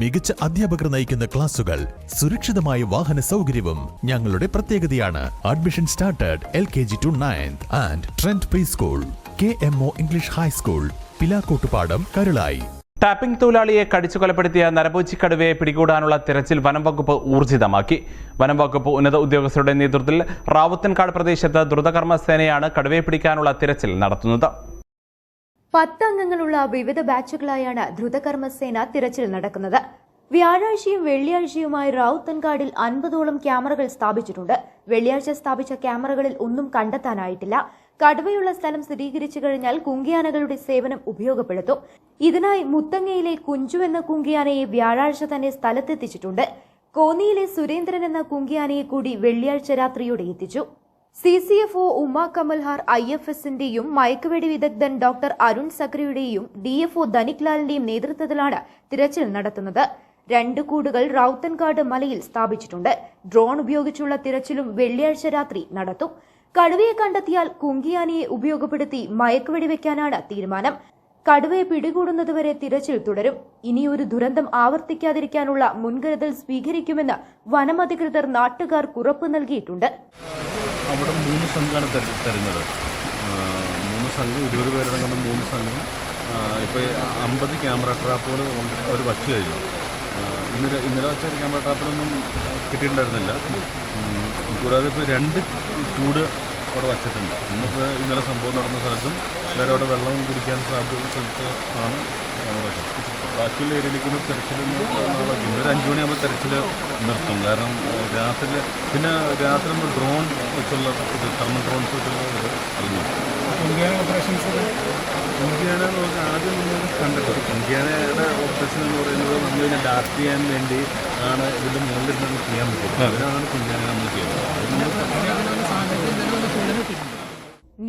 മികച്ച അധ്യാപകർ നയിക്കുന്ന ക്ലാസുകൾ സുരക്ഷിതമായ വാഹന സൗകര്യവും ഞങ്ങളുടെ പ്രത്യേകതയാണ്. Admission started L K G to ninth and trend pre school K M O English high school Pilakkottupadam Karulayi tapping തൊഴിലാളിയെ കടിച്ചു കൊലപ്പെടുത്തിയ നരപൂച്ചിക്കടുവയെ പിടികൂടാനുള്ള തിരച്ചിൽ വനം വകുപ്പ് ഊർജിതമാക്കി. വനം വകുപ്പ് ഉന്നത ഉദ്യോഗസ്ഥരുടെ നേതൃത്വത്തിൽ റാവുത്തൻകാട് പ്രദേശത്ത് ദ്രുതകർമ്മ സേനയാണ് കടുവയെ പിടിക്കാനുള്ള തിരച്ചിൽ നടത്തുന്നത്. പത്ത് അംഗങ്ങളുള്ള വിവിധ ബാച്ചുകളായാണ് ദ്രുതകർമ്മസേന തിരച്ചിൽ നടക്കുന്നത്. വ്യാഴാഴ്ചയും വെള്ളിയാഴ്ചയുമായി റാവുത്തൻകാടിൽ അൻപതോളം ക്യാമറകൾ സ്ഥാപിച്ചിട്ടുണ്ട്. വെള്ളിയാഴ്ച സ്ഥാപിച്ച ക്യാമറകളിൽ ഒന്നും കണ്ടെത്താനായിട്ടില്ല. കടുവയുള്ള സ്ഥലം സ്ഥിരീകരിച്ചു കഴിഞ്ഞാൽ കുങ്കിയാനകളുടെ സേവനം ഉപയോഗപ്പെടുത്തും. ഇതിനായി മുത്തങ്ങയിലെ കുഞ്ചു എന്ന കുങ്കിയാനയെ വ്യാഴാഴ്ച തന്നെ സ്ഥലത്തെത്തിച്ചിട്ടുണ്ട്. കോന്നിയിലെ സുരേന്ദ്രൻ എന്ന കുങ്കിയാനയെ കൂടി വെള്ളിയാഴ്ച രാത്രിയോടെ എത്തിച്ചു. C C F O Uma Kamalhar I F എസിന്റെയും മയക്കുവെടി വിദഗ്ധൻ ഡോക്ടർ അരുൺ സക്രിയുടെയും ഡി എഫ് ഒ ധനിക് ലാലിന്റെയും നേതൃത്വത്തിലാണ് തിരച്ചിൽ നടത്തുന്നത്. രണ്ട് കൂടുകൾ റൌത്തൻകാട് മലയിൽ സ്ഥാപിച്ചിട്ടുണ്ട്. ഡ്രോൺ ഉപയോഗിച്ചുള്ള തിരച്ചിലും വെള്ളിയാഴ്ച രാത്രി നടത്തും. കടുവയെ കണ്ടെത്തിയാൽ കുങ്കിയാനയെ ഉപയോഗപ്പെടുത്തി മയക്കുവെടി വെക്കാനാണ് തീരുമാനം. കടുവയെ പിടികൂടുന്നതുവരെ തിരച്ചിൽ തുടരും. ഇനിയൊരു ദുരന്തം ആവർത്തിക്കാതിരിക്കാനുള്ള മുൻകരുതൽ സ്വീകരിക്കുമെന്ന് വനമധികൃതർ നാട്ടുകാർക്ക് ഉറപ്പ് നൽകിയിട്ടുണ്ട്. അവിടെ മൂന്ന് സംഘമാണ് തെര- തരുന്നത്. മൂന്ന് സംഘം ഇരുപത് പേരടങ്ങുന്ന മൂന്ന് സംഘം. ഇപ്പോൾ അമ്പത് ക്യാമറ ട്രാപ്പുകൾ അവർ വച്ചു കഴിഞ്ഞു. ഇന്നലെ ഇന്നലെ വച്ച ക്യാമറ ട്രാപ്പുകളൊന്നും കിട്ടിയിട്ടുണ്ടായിരുന്നില്ല. കൂടാതെ ഇപ്പോൾ രണ്ട് ചൂട് അവിടെ വച്ചിട്ടുണ്ട്. ഇന്നിപ്പോൾ ഇന്നലെ സംഭവം നടന്ന സ്ഥലത്തും എല്ലാവരും അവിടെ വെള്ളം കുടിക്കാൻ സാധ്യത സ്ഥലത്ത് ആണ് ബാക്കിയുള്ള ഏരിയയിലേക്കൊന്ന് തെരച്ചിൽ ഇന്ന് ഒരു അഞ്ച് മണിയാകുമ്പോൾ തെരച്ചിൽ നിർത്തും. കാരണം രാത്രി പിന്നെ രാത്രി നമ്മൾ ഡ്രോൺ വെച്ചുള്ള ഇത് തെർമൽ ഡ്രോൺസ് വെച്ചുള്ള ഇത് അറിഞ്ഞു ഇന്ത്യയുടെ നമുക്ക് ആദ്യം നമ്മൾ കണ്ടിട്ട് ഇന്ത്യയുടെ ഓപ്പറേഷൻ എന്ന് പറയുന്നത് നമ്മൾ ഇതിനെ ഡാർട്ട് ചെയ്യാൻ വേണ്ടി ആണ് ഇതിന്റെ മുകളിൽ നമ്മൾ ചെയ്യാൻ പറ്റും അതിനാണ് കുഞ്ഞാനെ നമ്മൾ ചെയ്യുന്നത്.